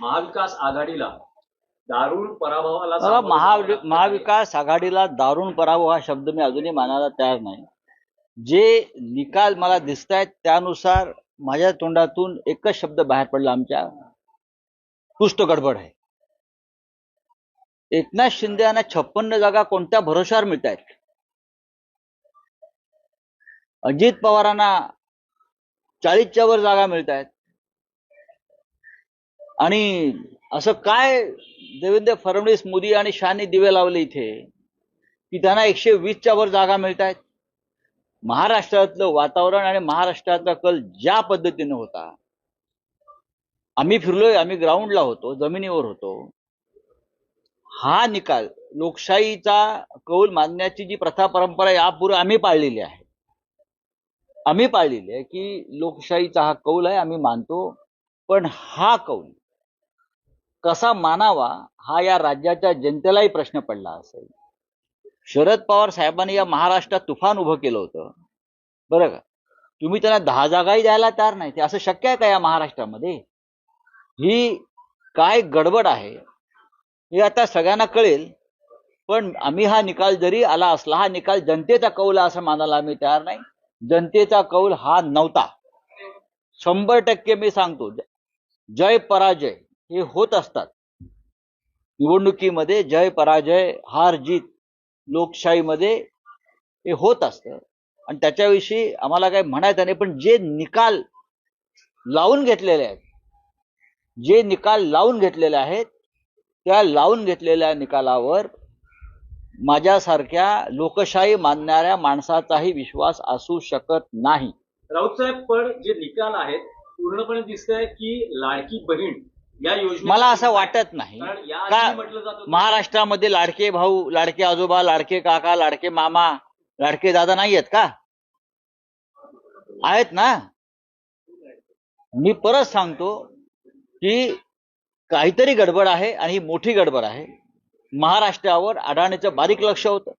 महाविकास आघाडीला दारुण पराभवाला महा लागणार. महाविकास आघाडीला दारुण पराभव हा शब्द मी अजूनही मानायला तयार नाही. जे निकाल मला दिसत आहेत त्यानुसार माझ्या तोंडातून एकच शब्द बाहेर पडला आमच्या पुष्ट गडबड आहे. एकनाथ शिंदे यांना छप्पन्न जागा कोणत्या भरोशावर मिळत आहेत अजित पवारांना चाळीसच्या वर जागा मिळत आहेत आणि असं काय देवेंद्र फडणवीस मोदी आणि शहानी दिवे लावले इथे? की त्यांना एकशे वीसच्या वर जागा मिळत आहेत महाराष्ट्रातलं वातावरण आणि महाराष्ट्रातला कल ज्या पद्धतीनं होता? आम्ही फिरलोय आम्ही ग्राउंडला होतो जमिनीवर होतो. हा निकाल लोकशाहीचा कौल मानण्याची जी प्रथा परंपरा यापूर्वी आम्ही पाळलेली आहे. आम्ही पाळलेली आहे की लोकशाहीचा हा कौल आहे आम्ही मानतो पण हा कौल कसा मानावा हा या राज्याच्या जनतेलाही प्रश्न पडला असेल. शरद पवार साहेबांनी या महाराष्ट्रात तुफान उभं केलं होतं. बरं का? तुम्ही त्यांना दहा जागाही द्यायला तयार नाही. ते असं शक्य आहे का या महाराष्ट्रामध्ये? ही काय गडबड आहे? हे आता सगळ्यांना कळेल. पण आम्ही हा निकाल जरी आला असला हा निकाल जनतेचा कौल आहे असं मानायला आम्ही तयार नाही. जनतेचा कौल हा नव्हता. शंभर टक्के मी सांगतो जय पराजय. हे होत असतात. निवडणुकीमध्ये जय पराजय हार जीत लोकशाहीमध्ये हे होत असतं. आणि त्याच्याविषयी आम्हाला काही म्हणायचं नाही पण जे निकाल लावून घेतलेले आहेत जे निकाल लावून घेतलेले आहेत त्या लावून घेतलेल्या निकालावर माझ्यासारख्या लोकशाही मानणाऱ्या माणसाचाही विश्वास असू शकत नाही. राऊत साहेब पण जे निकाल आहेत पूर्णपणे दिसतंय की लाडकी बहीण या योजने मला असं वाटत नाही. कारण या का आधी म्हटलं जात होतं. महाराष्ट्रामध्ये लाडके भाऊ लाडके आजोबा लाडके काका लाडके मामा लाडके दादा नाही आहेत का? आहेत ना? मी परत सांगतो की काहीतरी गडबड आहे आणि ही मोठी गडबड आहे. महाराष्ट्रावर अडाणीचं बारीक लक्ष होतं.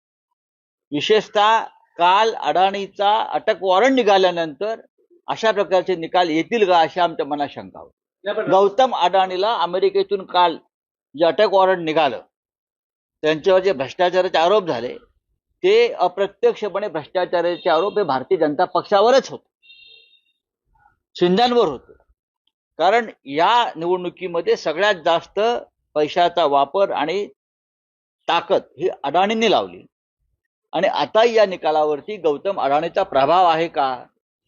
विशेषतः काल अडाणीचा अटक वॉरंट निघाल्यानंतर अशा प्रकारचे निकाल येतील का अशी आमच्या मनात शंका होती. गौतम अडाणीला अमेरिकेतून काल जे अटक वॉरंट निघालं त्यांच्यावर जे भ्रष्टाचाराचे आरोप झाले ते अप्रत्यक्षपणे भ्रष्टाचाराचे आरोप हे भारतीय जनता पक्षावरच होते. शिंद्यांवर होते. कारण या निवडणुकीमध्ये सगळ्यात जास्त पैशाचा वापर आणि ताकद ही अडाणींनी लावली. आणि आता या निकालावरती गौतम अडाणीचा प्रभाव आहे का?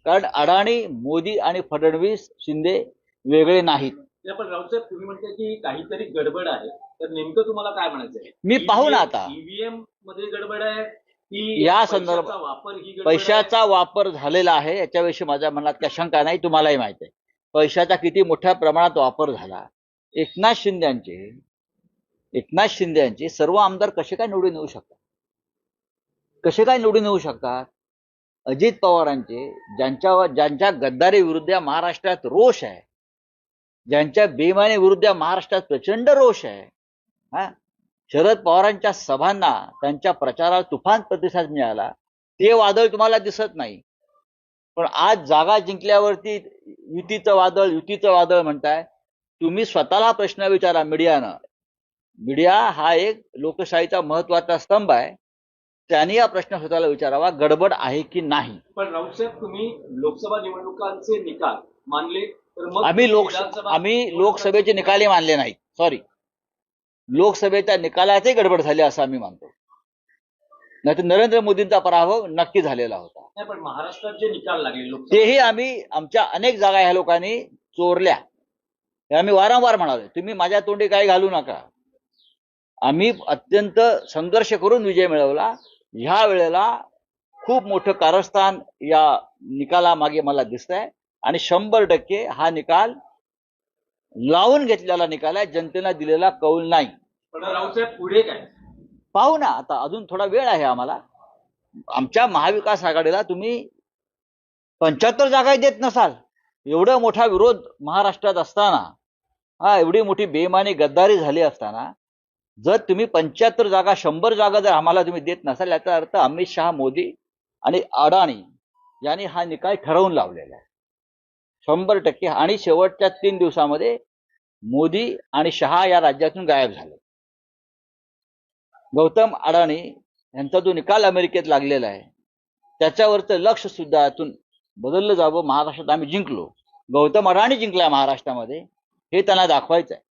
कारण अडाणी मोदी आणि फडणवीस शिंदे वेगळे नाहीत. नाही, पण तुम्ही की काहीतरी गडबड आहे. तर नेमकं तुम्हाला काय म्हणायचंय? मी पाहू ना आता. ईव्हीएममध्ये गडबड आहे की या पैशाचा संदर्भात- वापर ही गडबड आहे? पैशाचा वापर झालेला आहे याच्याविषयी माझ्या मनात काही शंका नाही तुम्हालाही माहिती आहे. पैशाचा किती मोठ्या प्रमाणात वापर झाला. एकनाथ शिंद्यांचे एकनाथ शिंद्यांचे सर्व आमदार कसे काय निवडून येऊ शकतात? कसे काय निवडून येऊ शकतात? अजित पवारांचे ज्यांच्या ज्यांच्या गद्दारी विरुद्ध या महाराष्ट्रात रोष आहे. ज्यांच्या बेमाने विरुद्ध महाराष्ट्रात प्रचंड रोष आहे. हा? शरद पवारांच्या सभांना त्यांच्या प्रचाराला तुफान प्रतिसाद मिळाला. ते वादळ तुम्हाला दिसत नाही. पण आज जागा जिंकल्यावरती युतीचं वादळ युतीचं वादळ म्हणताय. तुम्ही स्वतःला प्रश्न विचारा मीडियानं. मीडिया हा एक लोकशाहीचा महत्त्वाचा स्तंभ आहे. त्यांनी हा प्रश्न स्वतःला विचारावा गडबड आहे की नाही? पण राऊत साहेब तुम्ही लोकसभा निवडणुकांचे निकाल मानले आम्ही लोक आम्ही लोकसभेचे निकालही मानले नाहीत. सॉरी लोकसभेच्या निकालातही गडबड झाली असं आम्ही मानतो. नाही तर नरेंद्र मोदींचा पराभव नक्की झालेला होता. पण महाराष्ट्रात जे निकाल लागले तेही आम्ही आमच्या अनेक जागा ह्या लोकांनी चोरल्या. हे आम्ही वारंवार म्हणालो. तुम्ही माझ्या तोंडी काही घालू नका. आम्ही अत्यंत संघर्ष करून विजय मिळवला. ह्या वेळेला खूप मोठं कारस्थान या निकालामागे मला दिसत आहे आणि शंभर टक्के हा निकाल लावून घेतलेला निकाल आहे. जनतेला दिलेला कौल नाही. पण पुढे काय? पाहू ना आता अजून थोडा वेळ आहे आम्हाला. आमच्या महाविकास आघाडीला तुम्ही पंच्याहत्तर जागाही देत नसाल. एवढा मोठा विरोध महाराष्ट्रात असताना हा एवढी मोठी बेमानी गद्दारी झाली असताना जर तुम्ही पंच्याहत्तर जागा शंभर जागा जर आम्हाला तुम्ही देत नसाल याचा अर्थ अमित शहा मोदी आणि अडाणी यांनी हा निकाल ठरवून लावलेला आहे. शंभर टक्के आणि शेवटच्या तीन दिवसामध्ये मोदी आणि शहा या राज्यातून गायब झाले. गौतम अडाणी यांचा जो निकाल अमेरिकेत लागलेला आहे त्याच्यावरचं लक्ष सुद्धा यातून बदललं जावं महाराष्ट्रात आम्ही जिंकलो. गौतम अडाणी जिंकलाय महाराष्ट्रामध्ये हे त्यांना दाखवायचं आहे